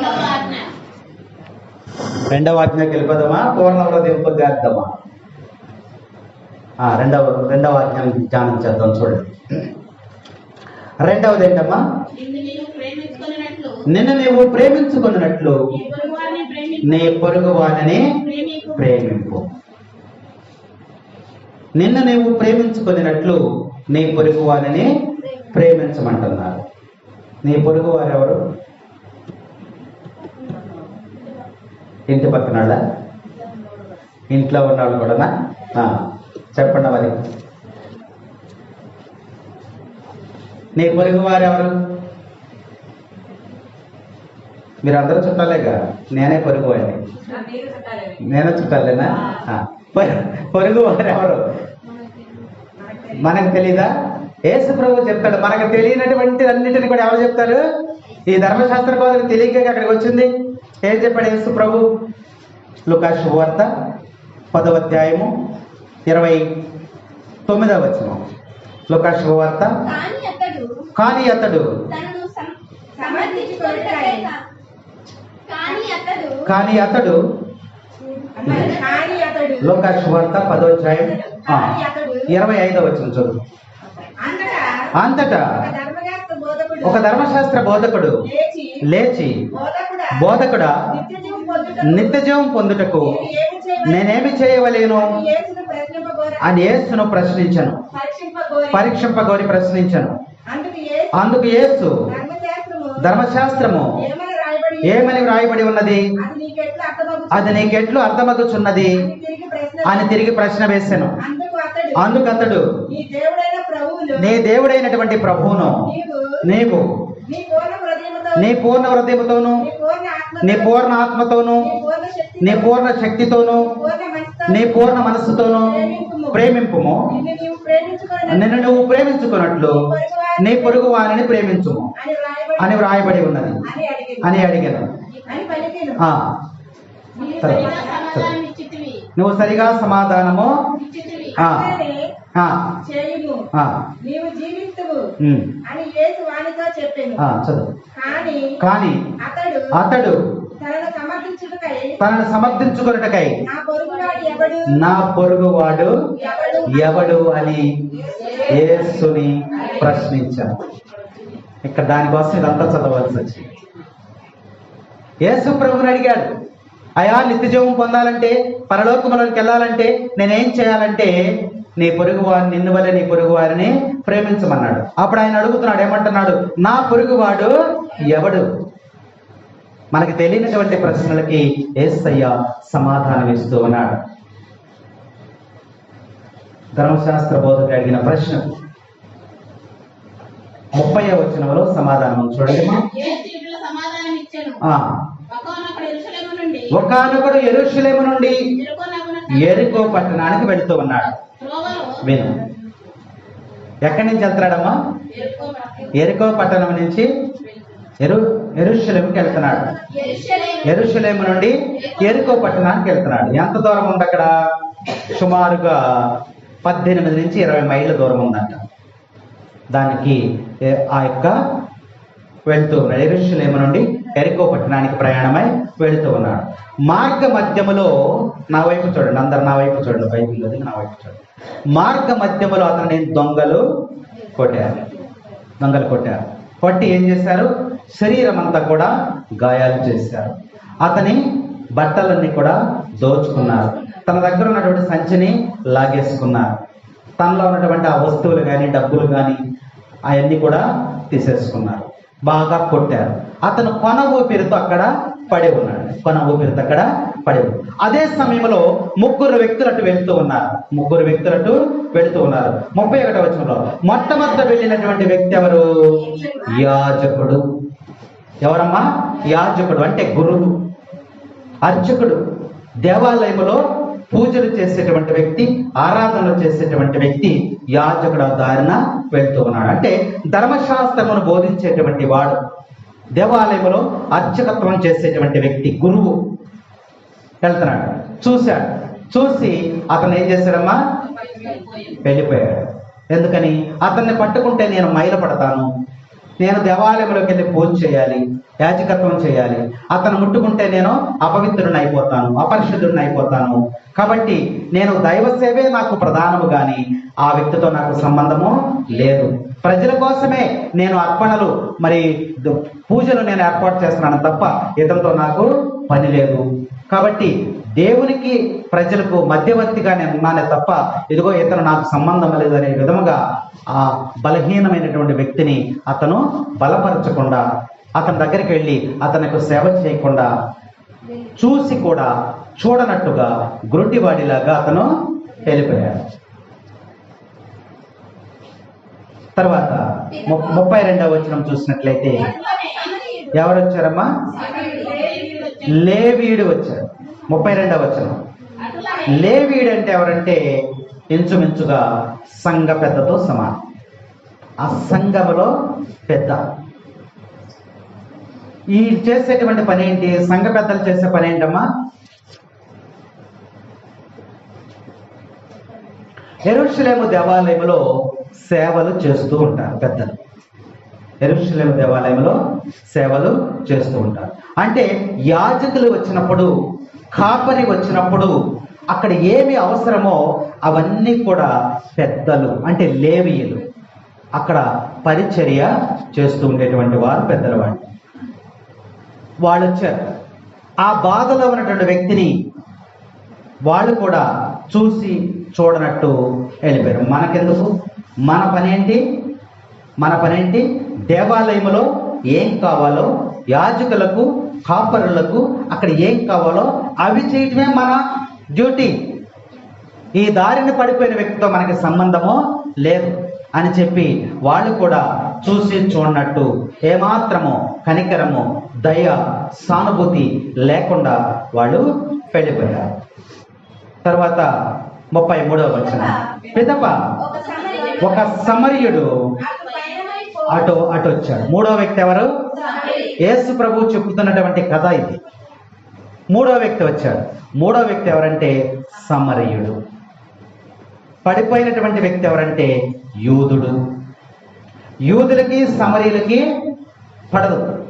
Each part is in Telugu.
రెండవ ఆజ్ఞ. రెండవ ఆజ్ఞకి వెళ్ళిపోదామా? పూర్ణ హృదయంతో చేద్దామా? ఆ, రెండవ రెండవ ఆజ్ఞని ధ్యానం చేద్దాం చూడండి. రెండవది ఏంటమ్మా? నిన్ను నీవు ప్రేమించుకున్నట్లు. నీ పొరుగు వారిని ప్రేమింపు. నిన్ను నీవు ప్రేమించుకున్నట్లు నీ పొరుగు వారిని ప్రేమించమంటున్నారు. నీ పొరుగు వారు ఇంటి పక్కన వాళ్ళ? ఇంట్లో ఉన్నవాళ్ళు కూడానా? ఆ, చెప్పండి మరి. నీ పొరుగు వారు ఎవరు? మీరు అందరూ చుట్టాలేగా? నేనే పొరుగు వాడిని నేనే చుట్టాలేనా? పొరుగు వారు ఎవరు? మనకు తెలీదా? యేసు ప్రభు చెప్తాడు మనకు తెలియనటువంటి అన్నిటిని కూడా ఎవరు చెప్తారు? ఈ ధర్మశాస్త్ర బోధన తెలియక అక్కడికి వచ్చింది. ఏం చెప్పాడు యేసు ప్రభు? లుకా శుభవార్త పదవ అధ్యాయము ఇరవై తొమ్మిదవ వచనం. లుకా శుభవార్త కానీ అతడు కానీ అతడు తనను సం- సమర్థించుకొనుటకై కానీ అతడు కానీ అతడు కానీ అతడు లుకా శుభవార్త పదవ అధ్యాయం ఆ, కానీ అతడు ఇరవై ఐదవ వచనం చదువు. అంతటా అంతటా ఒక ధర్మశాస్త్ర బోధకుడు లేచి బోధకుడా నిత్యజీవం పొందుటకు? నేనేమి చేయవలేను అని యేసును యేసును ప్రశ్నించను పరీక్షింపగోరి. ప్రశ్నించను అందుకు యేసు ధర్మశాస్త్రము ఏమని రాయబడి ఏమని వ్రాయబడి ఉన్నది అది నీకెట్లు అర్థమగుచున్నది? అని తిరిగి ప్రశ్న వేశాను అందుకు అతడు అందుకు అతడు నీ దేవుడైనటువంటి ప్రభువును నీవు నీ పూర్ణ హృదయముతో నీ పూర్ణ హృదయముతోను. నీ పూర్ణ ఆత్మతోను. నీ పూర్ణ శక్తితోను. నీ పూర్ణ మనస్సుతోను. ప్రేమింపుము. నిన్ను నువ్వు ప్రేమించుకున్నట్లు నీ పొరుగు వారిని ప్రేమించుము. అని వ్రాయబడి ఉన్నది. అని అడిగాను. నువ్వు సరిగా సమాధానము అని యేసు వానితో చెప్పాను. కానీ కానీ అతడు అతడు తనను సమర్థించుకున్నటకై నా పొరుగువాడు ఎవడు? అని యేసుని ప్రశ్నించాను ఇక్కడ దానికోసం ఇదంతా చదవాల్సి వచ్చింది. యేసు ప్రభుని అడిగాడు అయా నిత్యజీవం పొందాలంటే పరలోకములోకి వెళ్ళాలంటే నేనేం చేయాలంటే నీ పొరుగు వారిని నిన్ను వల్ల నీ పొరుగు వారిని ప్రేమించమన్నాడు. అప్పుడు ఆయన అడుగుతున్నాడు ఏమంటున్నాడు? నా పొరుగువాడు ఎవడు? మనకి తెలియనటువంటి ప్రశ్నలకి ఏసయ్య సమాధానం ఇస్తూ ఉన్నాడు. ధర్మశాస్త్ర బోధకుడు అడిగిన ప్రశ్న. ముప్పై వచనంలో సమాధానం చూడండి అమ్మా. ఏ స్త్రీల సమాధానం ఇచ్చాను ఆ ఒకనొకడు ఎరుసలేము నుండి ఒకానొకడు ఎరుషులేము నుండి ఎరుకో పట్టణానికి వెళుతూ ఉన్నాడు. విను. ఎక్కడి నుంచి వెళ్తున్నాడమ్మా? ఎరుకో పట్టణం. నుంచి ఎరు ఎరుషులేముకి వెళ్తున్నాడు. ఎరుషులేము. నుండి ఎరుకో పట్టణానికి వెళ్తున్నాడు. ఎంత దూరం ఉంది అక్కడ? సుమారుగా పద్దెనిమిది నుంచి ఇరవై మైళ్ళ దూరం ఉందంట. దానికి ఆ యొక్క వెళ్తూ ఉన్నాడు ఎరుషులేము నుండి ఎరికో పట్టణానికి ప్రయాణమై వెళుతూ ఉన్నాడు మార్గ మధ్యములో నా వైపు చూడండి. అందరు నా వైపు చూడండి. బైబిల్లో నా వైపు చూడండి. మార్గ మధ్యములో అతని దొంగలు కొట్టారు. దొంగలు కొట్టారు. కొట్టి ఏం చేశారు? శరీరం అంతా కూడా గాయాలు చేశారు. అతని బట్టలన్నీ కూడా దోచుకున్నారు. తన దగ్గర ఉన్నటువంటి సంచిని లాగేసుకున్నారు. తనలో ఉన్నటువంటి ఆ వస్తువులు కానీ డబ్బులు కానీ అవన్నీ కూడా తీసేసుకున్నారు. బాగా కొట్టారు. అతను కొన ఊపిరితో అక్కడ పడి ఉన్నాడు. కొన ఊపిరితో అక్కడ పడి అదే సమయంలో ముగ్గురు వ్యక్తులు అటు వెళ్తూ ఉన్నారు. ముగ్గురు వ్యక్తులు అటు వెళుతూ ఉన్నారు. ముప్పై ఒకటో వచనంలో మొట్టమొదట వెళ్ళినటువంటి వ్యక్తి ఎవరు? యాజకుడు. ఎవరమ్మా? యాజకుడు అంటే గురువు అర్చకుడు. దేవాలయంలో పూజలు చేసేటువంటి వ్యక్తి ఆరాధనలు చేసేటువంటి వ్యక్తి యాజకుడు దారిన వెళ్తూ ఉన్నాడు. అంటే ధర్మశాస్త్రమును బోధించేటువంటి వాడు దేవాలయంలో అర్చకత్వం చేసేటువంటి వ్యక్తి గురువు వెళ్తున్నాడు. చూశాడు. చూసి అతను ఏం చేశాడమ్మా? వెళ్ళిపోయాడు. ఎందుకని? అతన్ని పట్టుకుంటే నేను మైల పడతాను నేను దేవాలయంలోకి వెళ్ళి పూజ చేయాలి యాజకత్వం చేయాలి. అతను ముట్టుకుంటే నేను అపవిత్రుడిని అయిపోతాను అపరిశుద్ధుడిని అయిపోతాను. కాబట్టి నేను దైవ సేవే నాకు ప్రధానము గాని ఆ వ్యక్తితో నాకు సంబంధము లేదు. ప్రజల కోసమే నేను అర్పణలు మరి పూజలు నేను ఏర్పాటు చేస్తున్నాను తప్ప ఇతనితో నాకు పని లేదు. కాబట్టి దేవునికి ప్రజలకు మధ్యవర్తిగానే ఉన్నానే తప్ప ఇదిగో ఇతను నాకు సంబంధం లేదనే విధముగా ఆ బలహీనమైనటువంటి వ్యక్తిని అతను బలపరచకుండా అతని దగ్గరికి వెళ్ళి అతనికి సేవ చేయకుండా చూసి కూడా చూడనట్టుగా గ్రుడ్డివాడిలాగా అతను వెళ్ళిపోయాడు తర్వాత ముప్పై రెండవ వచనం చూసినట్లయితే ఎవరు వచ్చారమ్మా లేవీడు వచ్చాడు ముప్పై రెండవ వచనం. లేవీడు అంటే ఎవరంటే ఇంచుమించుగా సంఘ పెద్దతో సమానం. ఆ సంఘములో పెద్ద. ఈ చేసేటువంటి పని ఏంటి? సంఘ పెద్దలు చేసే పని ఏంటమ్మా? ఎరుషులేము దేవాలయంలో సేవలు చేస్తూ ఉంటారు పెద్దలు. ఎరుషులేము దేవాలయంలో సేవలు చేస్తూ ఉంటారు. అంటే యాజకులు వచ్చినప్పుడు కాపరి వచ్చినప్పుడు అక్కడ ఏమి అవసరమో అవన్నీ కూడా పెద్దలు అంటే లేవీయులు. అక్కడ పరిచర్య చేస్తూ ఉండేటువంటి వారు పెద్దల వాళ్ళు వాళ్ళు వచ్చారు ఆ బాధలో ఉన్నటువంటి వ్యక్తిని వాళ్ళు కూడా చూసి చూడనట్టు వెళ్ళిపోయారు. మనకెందుకు? మన పనేంటి? మన పనేంటి? దేవాలయంలో ఏం కావాలో యాజకులకు కాపరులకు అక్కడ ఏం కావాలో అవి చేయటమే మన డ్యూటీ. ఈ దారిని పడిపోయిన వ్యక్తితో మనకి సంబంధము లేదు అని చెప్పి వాళ్ళు కూడా చూసి చూడనట్టు ఏమాత్రము కనికరము దయ సానుభూతి లేకుండా వాళ్ళు వెళ్ళిపోయారు. తర్వాత ముప్పై మూడవ వచ్చిన పిదప ఒక సమరయుడు అటు అటు వచ్చాడు. మూడో వ్యక్తి ఎవరు. యేసు ప్రభు చెబుతున్నటువంటి కథ ఇది. మూడో వ్యక్తి వచ్చాడు. మూడో వ్యక్తి ఎవరంటే సమరయుడు. పడిపోయినటువంటి వ్యక్తి ఎవరంటే యూదుడు. యూదులకి సమరీలకి పడదు.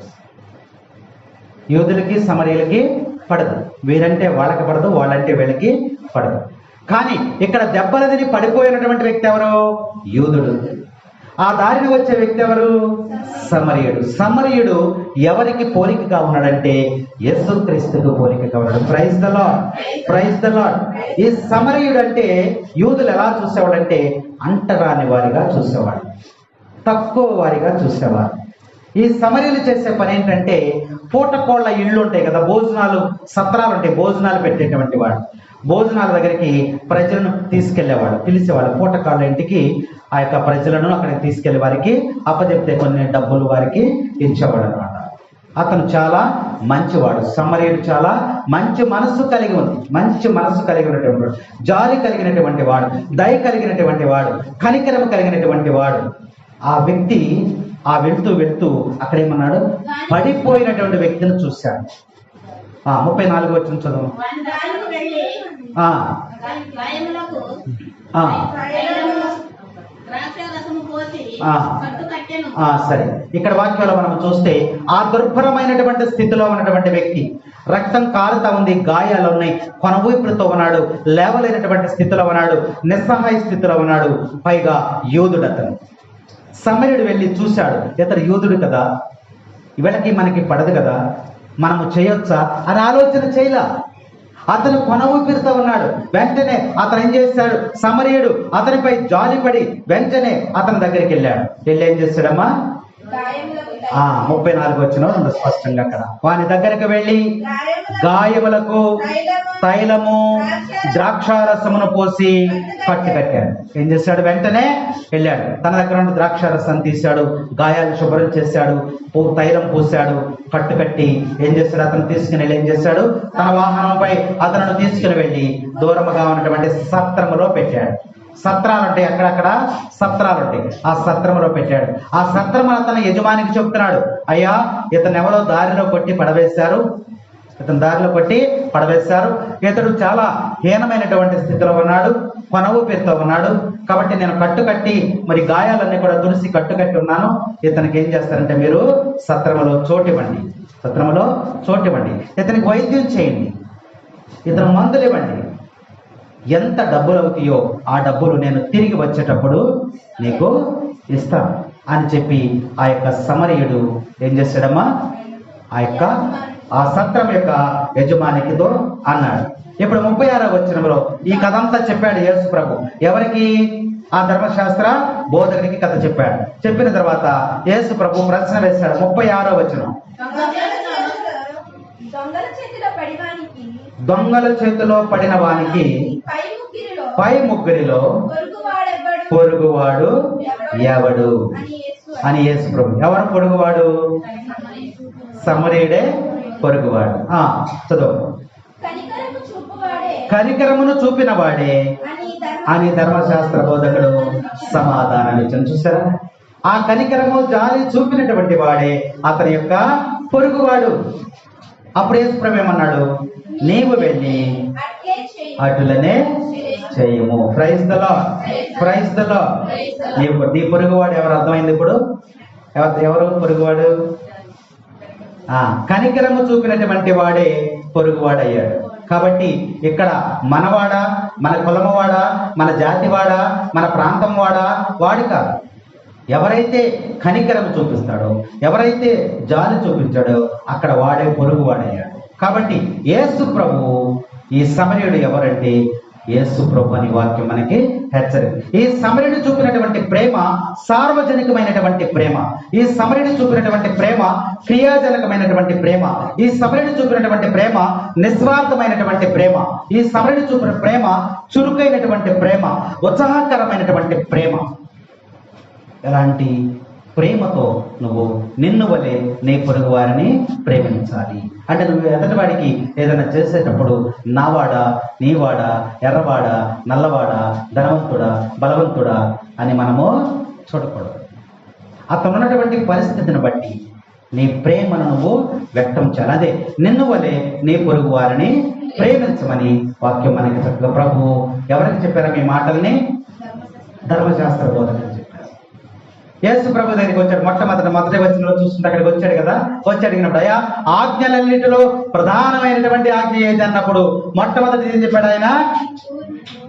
యూదులకి సమరీలకి పడదు. వీరంటే వాళ్ళకి పడదు వాళ్ళంటే వీళ్ళకి పడదు. కానీ ఇక్కడ దెబ్బలదిని పడిపోయినటువంటి వ్యక్తి ఎవరు? యూదుడు. ఆ దారిన వచ్చే వ్యక్తి ఎవరు? సమరయుడు. సమరయుడు ఎవరికి పోలికగా ఉన్నాడంటే యేసు క్రీస్తుకు పోలికగా ఉన్నాడు. Praise the lord praise the lord ఈ సమరయుడు అంటే యూదులు ఎలా చూసేవాడంటే అంటరాని వారిగా చూసేవాడు. తక్కువ వారిగా చూసేవారు ఈ సమరీలు చేసే పని ఏంటంటే పూటకోళ్ళ ఇళ్ళు ఉంటాయి కదా భోజనాలు సత్రాలు ఉంటాయి భోజనాలు పెట్టేటువంటి వాడు. భోజనాల దగ్గరికి ప్రజలను తీసుకెళ్ళేవాడు పిలిచేవాడు. పూటకాళ్ళ ఇంటికి ఆ యొక్క ప్రజలను అక్కడికి తీసుకెళ్ళే వారికి అప్పచెప్తే కొన్ని డబ్బులు వారికి ఇచ్చేవాడు అనమాట అతను చాలా మంచివాడు సమరీయుడు చాలా మంచి మనస్సు కలిగి ఉంది. మంచి మనస్సు కలిగి ఉన్నటువంటి వాడు జాలి కలిగినటువంటి వాడు దయ కలిగినటువంటి వాడు కనికరము కలిగినటువంటి వాడు. ఆ వ్యక్తి ఆ వెళ్తూ వెళ్తూ అక్కడ ఏమన్నాడు? పడిపోయినటువంటి వ్యక్తిని చూశాడు. ముప్పై నాలుగు వచ్చిన చదువు. ఆ, సరే. ఇక్కడ వాక్యంలో మనం చూస్తే ఆ దుర్భరమైనటువంటి స్థితిలో ఉన్నటువంటి వ్యక్తి రక్తం కారుతా ఉంది గాయాలు ఉన్నాయి కొనవూపిరితో ఉన్నాడు లేవలేనటువంటి స్థితిలో ఉన్నాడు నిస్సహాయ స్థితిలో ఉన్నాడు పైగా యోధుడు అతను సమరుడు వెళ్ళి చూశాడు ఇతడు యోధుడు కదా? వీళ్ళకి మనకి పడదు కదా? మనము చేయొచ్చా అని ఆలోచన చేయలా. అతను కొన ఊపిరితో ఉన్నాడు. వెంటనే అతను ఏం చేశాడు సమరయుడు అతనిపై జాలిపడి వెంటనే అతని దగ్గరికి వెళ్ళాడు. వెళ్ళి ఏం చేశాడమ్మా ముప్పై నాలుగు వచ్చిన ఉంది స్పష్టంగా అక్కడ. వాని దగ్గరకు వెళ్ళి గాయములకు తైలము ద్రాక్షారసమును పోసి పట్టి కట్టాడు ఏం చేశాడు? వెంటనే వెళ్ళాడు. తన దగ్గర నుండి ద్రాక్షారసం తీశాడు గాయాలు శుభ్రం చేశాడు తైలం పూశాడు పట్టు కట్టి ఏం చేశాడు? అతను తీసుకుని వెళ్ళి ఏం చేశాడు? తన వాహనంపై అతను తీసుకుని వెళ్ళి దూరముగా ఉన్నటువంటి సత్రములో పెట్టాడు. సత్రాలు ఉంటాయి అక్కడక్కడ సత్రాలు ఉంటాయి ఆ సత్రములో పెట్టాడు. ఆ సత్రము తన యజమానికి చెప్తున్నాడు. అయ్యా ఇతను ఎవరో దారిలో కొట్టి పడవేశారు. ఇతను దారిలో కొట్టి పడవేశారు. ఇతడు చాలా హీనమైనటువంటి స్థితిలో ఉన్నాడు. కొనవు పేరుతో ఉన్నాడు. కాబట్టి నేను కట్టు కట్టి మరి గాయాలన్నీ కూడా తులసి కట్టు కట్టి ఉన్నాను. ఇతనికి ఏం చేస్తారంటే మీరు సత్రములో చోటివ్వండి. సత్రములో చోటివ్వండి. ఇతనికి వైద్యం చేయండి. ఇతను మందులు ఇవ్వండి ఎంత డబ్బులు అవుతాయో ఆ డబ్బులు నేను తిరిగి వచ్చేటప్పుడు నీకు ఇస్తాను అని చెప్పి ఆ యొక్క సమరయుడు ఏం చేశాడమ్మా ఆ యొక్క ఆ సత్రం యొక్క యజమానికితో అన్నాడు. ఇప్పుడు ముప్పై ఆరో వచనంలో ఈ కథ అంతా చెప్పాడు యేసు ప్రభు. ఎవరికి? ఆ ధర్మశాస్త్ర బోధకునికి కథ చెప్పాడు. చెప్పిన తర్వాత యేసు ప్రభు ప్రశ్న వేశాడు ముప్పై ఆరో వచ్చిన దొంగల చేతిలో- పడిన వానికి పై ముగ్గురిలో పొరుగువాడు ఎవడు? అని యేసు ప్రభు. ఎవరు పొరుగువాడు? సమరేడే పొరుగువాడు. ఆ చదువు. కనికరమును చూపిన వాడే. అని ధర్మ అని ధర్మశాస్త్ర బోధకుడు సమాధానం ఇచ్చాను చూసారా ఆ కనికరము జాలి చూపినటువంటి వాడే. అతని యొక్క పొరుగువాడు. అప్పుడు యేసు ప్రభు ఏమన్నాడు? నీవు వెళ్ళి అటులనే చేయము. ప్రైజ్ ద ప్రైజ్ నీ పొరుగువాడు ఎవరు? అర్థమైంది ఇప్పుడు? ఎవరు ఎవరు పొరుగువాడు? ఆ కనికరము చూపినటువంటి వాడే పొరుగువాడు అయ్యాడు కాబట్టి ఇక్కడ మనవాడా మన కులమవాడా మన జాతివాడా మన ప్రాంతం వాడా వాడు కాదు. ఎవరైతే కనికరం చూపిస్తాడో ఎవరైతే జాలి చూపించాడో అక్కడ వాడే పొరుగు వాడయ్యాడు కాబట్టి యేసు ప్రభు ఈ సమరయుడు ఎవరంటే యేసు ప్రభు అని వాక్యం మనకి హెచ్చరిక ఈ సమరుడు చూపినటువంటి ప్రేమ సార్వజనికమైనటువంటి ప్రేమ. ఈ సమరుడు చూపినటువంటి ప్రేమ క్రియాజనకమైనటువంటి ప్రేమ. ఈ సమరుడు చూపినటువంటి ప్రేమ నిస్వార్థమైనటువంటి ప్రేమ. ఈ సమరుడు చూపిన ప్రేమ చురుకైనటువంటి ప్రేమ ఉత్సాహకరమైనటువంటి ప్రేమ. ఎలాంటి ప్రేమతో నువ్వు నిన్ను వలె నీ పొరుగు వారిని ప్రేమించాలి. అంటే నువ్వు ఎదటి వాడికి ఏదైనా చేసేటప్పుడు నావాడా నీవాడా ఎర్రవాడా నల్లవాడా ధనవంతుడా బలవంతుడా అని మనము చూడకూడదు. అతను ఉన్నటువంటి పరిస్థితిని బట్టి నీ ప్రేమను నువ్వు వ్యక్తం చేయాలి. అదే నిన్ను వలె నీ పొరుగు వారిని ప్రేమించమని వాక్యం మనకి చక్కగా ప్రభు ఎవరికి చెప్పారా మీ మాటల్ని? ధర్మశాస్త్ర బోధకులు యేసు ప్రభు దగ్గరికి వచ్చాడు. మొట్టమొదటి మొదటి వచ్చిన చూస్తుంటే అక్కడికి వచ్చాడు కదా? వచ్చి అడిగినప్పుడు అయ్యా ఆజ్ఞలన్నిటిలో ప్రధానమైనటువంటి ఆజ్ఞ ఏది అన్నప్పుడు? మొట్టమొదటి ఏం చెప్పాడు ఆయన?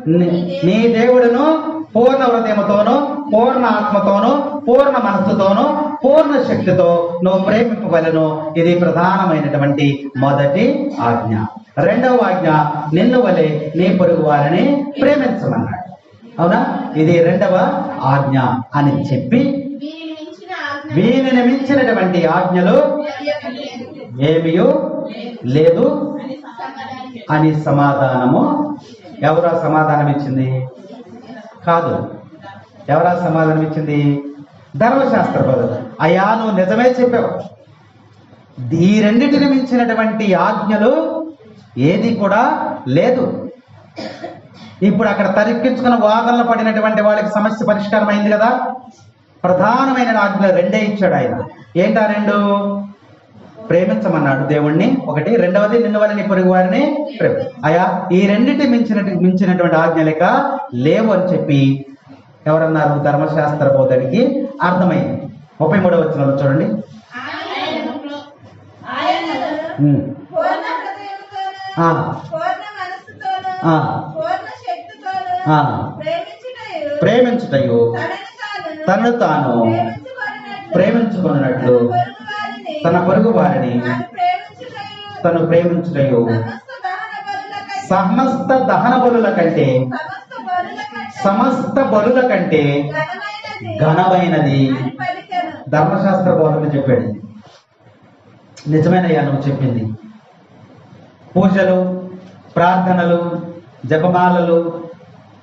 నీ- దేవుడును పూర్ణ హృదయముతోను పూర్ణ ఆత్మతోను పూర్ణ మనస్సుతోను పూర్ణ శక్తితో నువ్వు ప్రేమింపవలను. ఇది ప్రధానమైనటువంటి మొదటి ఆజ్ఞ. రెండవ ఆజ్ఞ నిన్ను వలె నీ పొరుగు వారిని ప్రేమించమన్నాడు. అవునా? ఇది రెండవ ఆజ్ఞ అని చెప్పి వీరిని మించినటువంటి ఆజ్ఞలు ఏమియో లేదు అని సమాధానము. ఎవరా సమాధానం ఇచ్చింది? కాదు. ఎవరా సమాధానం ఇచ్చింది? ధర్మశాస్త్ర పదవి అయ్యా నువ్వు నిజమే చెప్పావు. ఈ రెండిటిని మించినటువంటి ఆజ్ఞలు ఏది కూడా లేదు. ఇప్పుడు అక్కడ తరిక్కించుకున్న వాదనలు పడినటువంటి వాళ్ళకి సమస్య పరిష్కారం అయింది కదా? ప్రధానమైన ఆజ్ఞలు రెండే ఇచ్చాడు ఆయన. ఏంటా రెండు? ప్రేమించమన్నాడు దేవుణ్ణి. ఒకటి రెండవది నిన్ను వల్ల నీ పొరుగు వారిని ప్రేమ. అయా ఈ రెండింటి మించిన మించినటువంటి ఆజ్ఞలేక లేవు అని చెప్పి ఎవరన్నారు ధర్మశాస్త్ర బోధనికి అర్థమైంది. ముప్పై మూడవ వచ్చిన చూడండి. ఆ. పూర్ణ మనస్సుతోను ఆ. పూర్ణ శక్తితోను ఆ. ప్రేమించుటయు. తనను తాను తాను ప్రేమించుకున్నట్లు. తన పొరుగు వారిని తన ప్రేమించుటయు. సమస్త దహన బలుల కంటే సమస్త బలుల కంటే ఘనమైనది. ధర్మశాస్త్ర బోధన చెప్పాడు. ఇది. నిజమేనయ్యా నువ్వు చెప్పింది. పూజలు ప్రార్థనలు జపమాలలు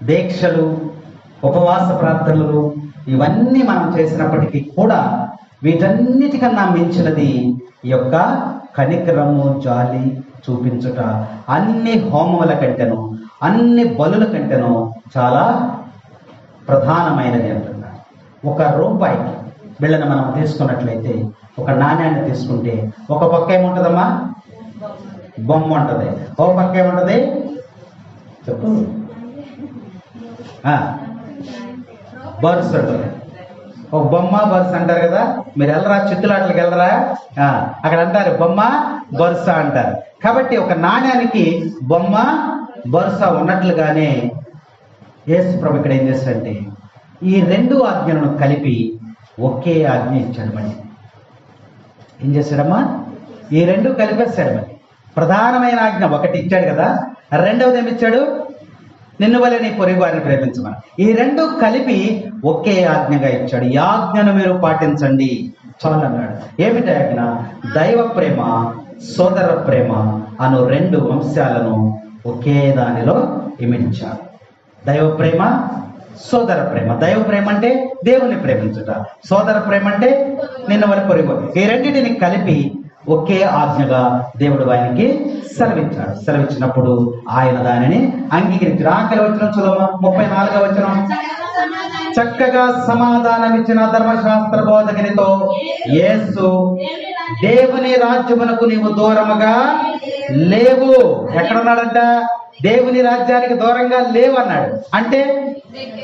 దీక్షలు ఉపవాస ప్రార్థనలు ఇవన్నీ మనం చేసినప్పటికీ కూడా వీటన్నిటికన్నా మించినది ఈ యొక్క కనికరము జాలి చూపించుట అన్ని హోమముల కంటేను అన్ని బలుల కంటేను చాలా ప్రధానమైనది అంటున్నారు. ఒక రూపాయికి వీళ్ళని మనం తీసుకున్నట్లయితే ఒక నాణ్యాన్ని తీసుకుంటే ఒక పక్క ఏముంటుందమ్మా? బొమ్మ ఉంటుంది. ఒక పక్క ఏముంటుంది? చెప్పు. బరుసడు. ఒక బొమ్మ బర్స్ అంటారు కదా? మీరు వెళ్ళరా? చిత్తులాటలకు వెళ్ళరా? ఆ, అక్కడ అంటారు బొమ్మ బర్స అంటారు. కాబట్టి ఒక నాణ్యానికి బొమ్మ బరుస ఉన్నట్లుగానే యేసు ప్రభు ఇక్కడ ఏం చేస్తాడంటే ఈ రెండు ఆజ్ఞలను కలిపి ఒకే ఆజ్ఞ ఇచ్చాడు మరి ఏం చేశాడమ్మా ఈ రెండు కలిపేశాడు మరి ప్రధానమైన ఆజ్ఞ ఒకటి ఇచ్చాడు కదా రెండవది ఏమి ఇచ్చాడు నిన్ను వల్ల నీ పొరుగు వారిని ప్రేమించమని. ఈ రెండు కలిపి ఒకే ఆజ్ఞగా ఇచ్చాడు. ఈ ఆజ్ఞను మీరు పాటించండి. చాలు అన్నాడు. ఏమిటి ఆజ్ఞ? దైవ ప్రేమ సోదర ప్రేమ అను రెండు అంశాలను ఒకే దానిలో ఇమిడించాడు దైవ ప్రేమ సోదర ప్రేమ. దైవ ప్రేమ అంటే దేవుని ప్రేమించుట. సోదర ప్రేమ అంటే నిన్న వరకు పొరుగు ఈ రెండింటిని కలిపి ఒకే ఆజ్ఞగా దేవుడు ఆయనకి సెలవిచ్చాడు. సెలవిచ్చినప్పుడు ఆయన దానిని అంగీకరించాడు. ఆకలి వచ్చిన చదువు ముప్పై నాలుగో వచ్చిన చక్కగా సమాధానం ఇచ్చిన ధర్మశాస్త్ర బోధకునితో యేసు దేవుని రాజ్యమునకు నీవు దూరముగా లేవు. ఎక్కడున్నాడంట? దేవుని రాజ్యానికి దూరంగా లేవు అన్నాడు అంటే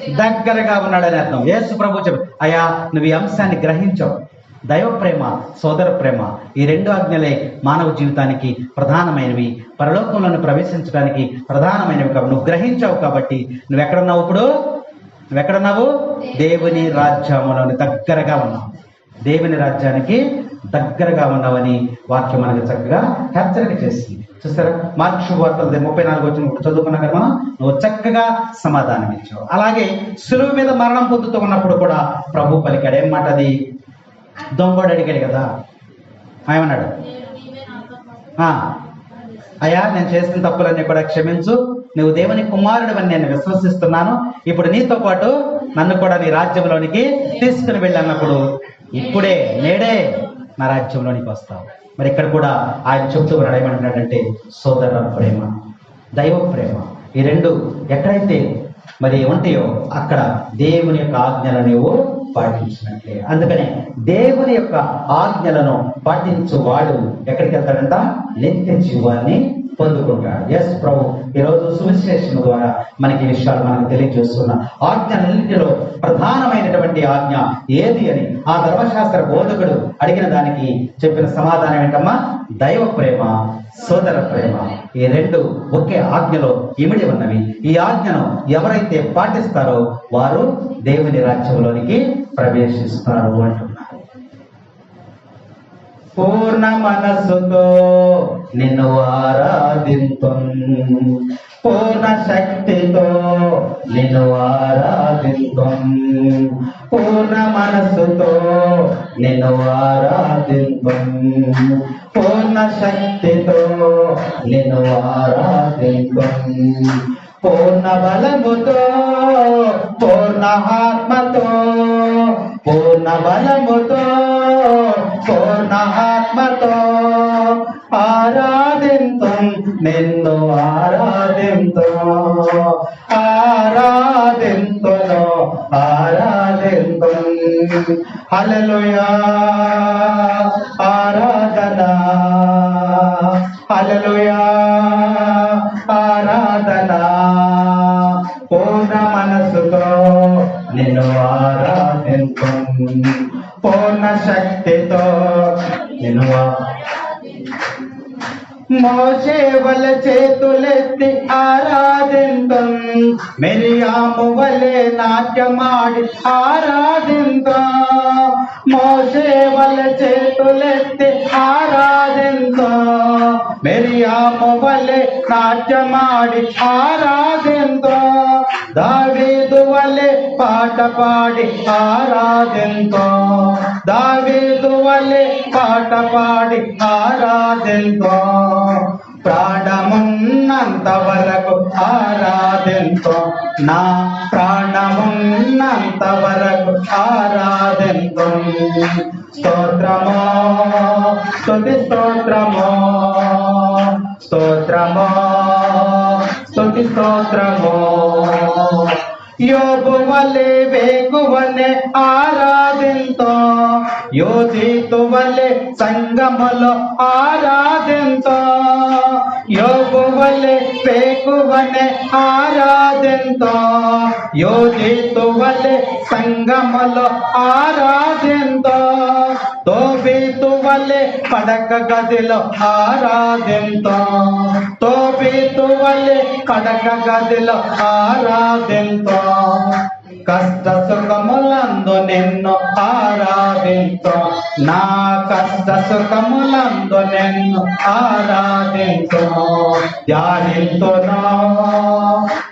దగ్గరగా ఉన్నాడని అర్థం. యేసు ప్రభు చెప్పు అయ్యా నువ్వు ఈ అంశాన్ని గ్రహించావు. దైవ ప్రేమ సోదర ప్రేమ ఈ రెండు ఆజ్ఞలే మానవ జీవితానికి ప్రధానమైనవి. పరలోకంలోని ప్రవేశించడానికి ప్రధానమైనవి కాబట్టి నువ్వు గ్రహించావు కాబట్టి నువ్వు ఎక్కడున్నావు ఇప్పుడు? నువ్వు ఎక్కడున్నావు దేవుని రాజ్యములోని దగ్గరగా ఉన్నావు. దేవుని రాజ్యానికి దగ్గరగా ఉన్నావని వాక్యం మనకు చక్కగా హెచ్చరిక చేసింది చూస్తారా? మార్క్ వార్తలు ముప్పై నాలుగు వచ్చిన చదువుకున్నా కదా మనం? నువ్వు చక్కగా సమాధానం ఇచ్చావు అలాగే సులువు మీద మరణం పొందుతూ ఉన్నప్పుడు కూడా ప్రభు పలికాడు ఏం మాట అది దొంగోడు అడిగాడు కదా. ఏమన్నాడు? ఆ, అయ్యా నేను చేసిన తప్పులన్నీ కూడా క్షమించు. నువ్వు దేవుని కుమారుడు అని నేను విశ్వసిస్తున్నాను. ఇప్పుడు నీతో పాటు నన్ను కూడా నీ రాజ్యంలోనికి తీసుకుని వెళ్ళన్నప్పుడు ఇప్పుడే నేడే నా రాజ్యంలోనికి వస్తావు. మరి ఇక్కడ కూడా ఆయన చెప్తూ ఉన్నాడు ఏమంటున్నాడంటే సోదర ప్రేమ దైవ ప్రేమ. ఈ రెండు ఎక్కడైతే మరి ఉంటాయో అక్కడ దేవుని యొక్క ఆజ్ఞలు నీవు పాటించినట్లే. అందుకనే దేవుని యొక్క ఆజ్ఞలను పాటించు వాడు ఎక్కడికి వెళ్తాడంట నిత్య జీవాన్ని పొందుకుంటాడు. ఎస్ ప్రభు ఈరోజు సువిశేషణ ద్వారా మనకి విషయాలు మనకు తెలియజేస్తున్న ఆజ్ఞలన్నింటిలో ప్రధానమైనటువంటి ఆజ్ఞ ఏది అని ఆ ధర్మశాస్త్ర బోధకుడు అడిగిన దానికి చెప్పిన సమాధానం ఏంటమ్మా? దైవ ప్రేమ సోదర ప్రేమ. ఈ రెండు ఒకే ఆజ్ఞలో ఇమిడి ఉన్నవి. ఈ ఆజ్ఞను ఎవరైతే పాటిస్తారో వారు దేవుని రాజ్యంలోనికి ప్రవేశిస్తారు అంటున్నారు పూర్ణ మనస్సుతో నిన్ను ఆరాధింతు పూర్ణ శక్తితో నిన్ను ఆరాధింతు పూర్ణ మనస్సుతో నిన్ను ఆరాధింతు పూర్ణ శక్తితో నిన్ను ఆరాధింతు పూర్ణ బలముతో పూర్ణ ఆత్మతో పూర్ణ బలముతో పూర్ణ ఆత్మతో ఆరాధింతు నిన్ను ఆరాధింతు. ఆరాధింతును ఆరాధింతు. హల్లెలూయా. ఆరాధన. హల్లెలూయా. ఆరాధన. పూర్ణ మనసుతో నిన్ను ఆరాధింతు పూర్ణ శక్తితో నిన్ను మోసేవల చేతులెత్తి ఆరాధింతం. మెరియాము వలె నాట్యమాడి ఆరాధింతం. మోసేవల చేతులెత్తి ఆరాధింతం. మెరియాము వలె నాట్యమాడి ఆరాధింతం. దావీదు వలె పాట పాడి ఆరాధింతో. దావీదు వలె పాట పాడి ఆరాధింతో. ప్రాణమున్నంత వరకు ఆరాధింతో నా ప్రాణమున్నంత వరకు ఆరాధింతో స్తోత్రమో స్తుతి స్తోత్రమో స్తోత్రమో స్తుతి స్తోత్రమో. యోగు వలె వేగువలె ఆరాధింతో యోధితు వలె సంగములో ఆరాధింతో యోగు వలె వేగువలె ఆరాధింతో యోధితు వల్లే పడక గదిలో ఆరాధింతో. తోబీతు వల్లే పడక గదిలో ఆరాధింతో. కష్ట సుఖములందు నిన్ను ఆరాధింతో. నా కష్ట సుఖములందు నిన్ను ఆరాధింతును ధ్యానింతును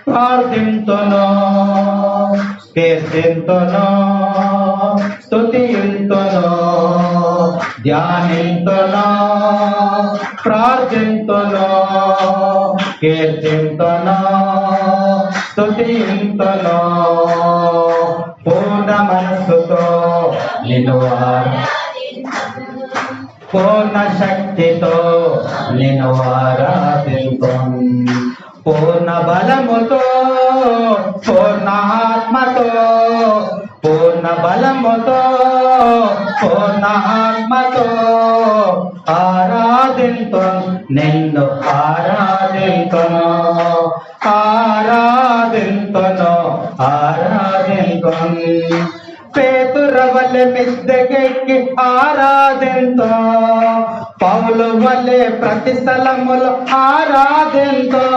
ప్రార్థింతును కీర్తింతును స్తుతింతును ధ్యానింతును ప్రార్థింతును కీర్తింతును స్తుతింతును పూర్ణ మనస్సుతో నిన్ను పూర్ణ శక్తితో నేను ఆరాధింతు పూర్ణ బలముతో పూర్ణ ఆత్మతో పూర్ణ బలముతో పూర్ణ ఆత్మ ఆరాధింతు నిన్ను ఆరాధింతును ఆరాధింతును ఆరాధింపను పేతురవలె మిద్దెకెక్కి ఆరాధింతో పౌలు వలె ప్రతి స్థలములు ఆరాధింతో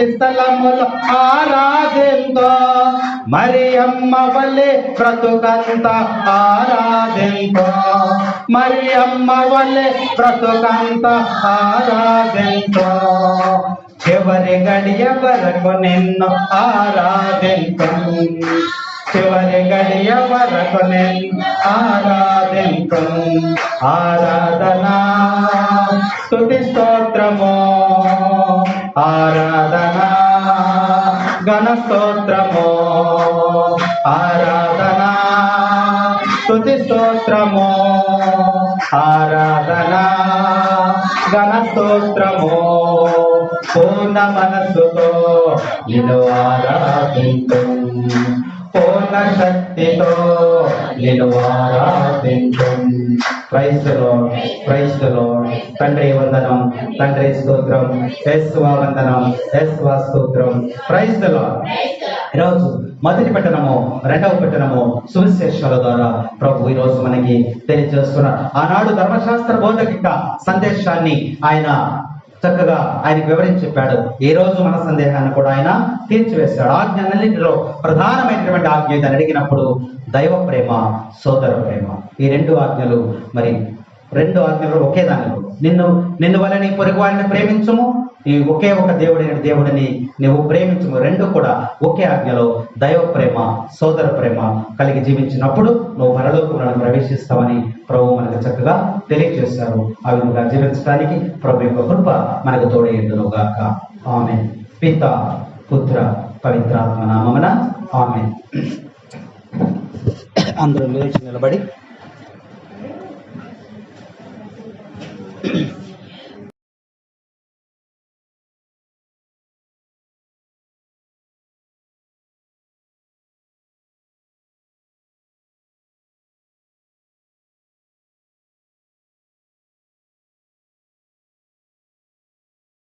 స్థలములు ఆరాధింతో మరి అమ్మ వలె బ్రతుకంత ఆరాధింతో. మరి అమ్మ వలె బ్రతుకంత ఆరాధింతో. చివరి గడియ వరకు నిన్ను ఆరాధించు? చివరి గడియ వరకు నిన్ను ఆరాధించు? ఆరాధనా స్తుతి స్తోత్రము. ఆరాధన గణ స్తోత్రము ఆరాధన స్తుతి స్తోత్రము ఆరాధన గణ పూర్ణ మనస్సుతో నిన్ను ఆరాధించు. పూర్ణ శక్తితో నిన్ను ఆరాధించు. క్రైస్తులో క్రైస్తులో తండ్రి వందనం తండ్రి స్తోత్రం. ఎస్వా వందనం ఎస్వా స్తోత్రం. క్రైస్తలో ఈరోజు మొదటి పట్టణము రెండవ పట్టణము సువిశేషాల ద్వారా ప్రభు ఈ రోజు మనకి తెలియజేస్తున్నారు. ఆనాడు ధర్మశాస్త్ర బోధకిక సందేశాన్ని ఆయన చక్కగా ఆయనకు వివరించి చెప్పాడు. ఈ రోజు మన సందేహాన్ని కూడా ఆయన తీర్చివేశాడు ఆజ్ఞలన్నింటిలో ప్రధానమైనటువంటి ఆజ్ఞ అని అడిగినప్పుడు దైవ ప్రేమ సోదర ప్రేమ. ఈ రెండు ఆజ్ఞలు మరి రెండు ఆజ్ఞలు ఒకే దానిలో నిన్ను నిన్ను వల్ల నీ పొరుగు వారిని ప్రేమించము. నీ ఒకే ఒక దేవుడైన దేవుడిని నువ్వు ప్రేమించము. రెండు కూడా ఒకే ఆజ్ఞలో దైవ ప్రేమ సోదర ప్రేమ కలిగి జీవించినప్పుడు నువ్వు పరలోకంలో ప్రవేశిస్తావని ప్రభు మనకు చక్కగా తెలియజేశారు. ఆ విధంగా జీవించడానికి ప్రభు యొక్క కృప మనకు తోడేయుడును గాక. ఆమె పిత పుత్ర పవిత్రాత్మ నామమున ఆమె అందరూ నిలిచి నిలబడి Thank you.